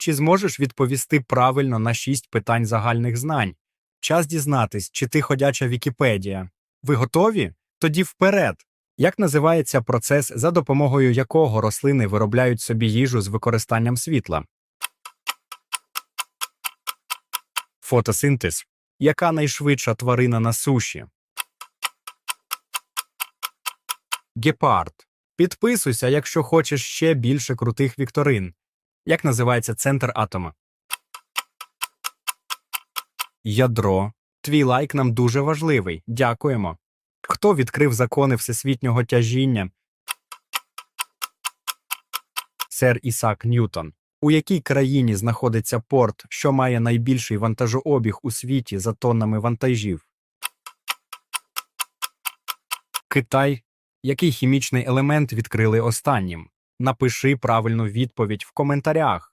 Чи зможеш відповісти правильно на шість питань загальних знань? Час дізнатись, чи ти ходяча Вікіпедія. Ви готові? Тоді вперед! Як називається процес, за допомогою якого рослини виробляють собі їжу з використанням світла? Фотосинтез. Яка найшвидша тварина на суші? Гепард. Підписуйся, якщо хочеш ще більше крутих вікторин. Як називається центр атома? Ядро. Твій лайк нам дуже важливий. Дякуємо. Хто відкрив закони всесвітнього тяжіння? Сер Ісак Ньютон. У якій країні знаходиться порт, що має найбільший вантажообіг у світі за тоннами вантажів? Китай. Який хімічний елемент відкрили останнім? Напиши правильну відповідь в коментарях.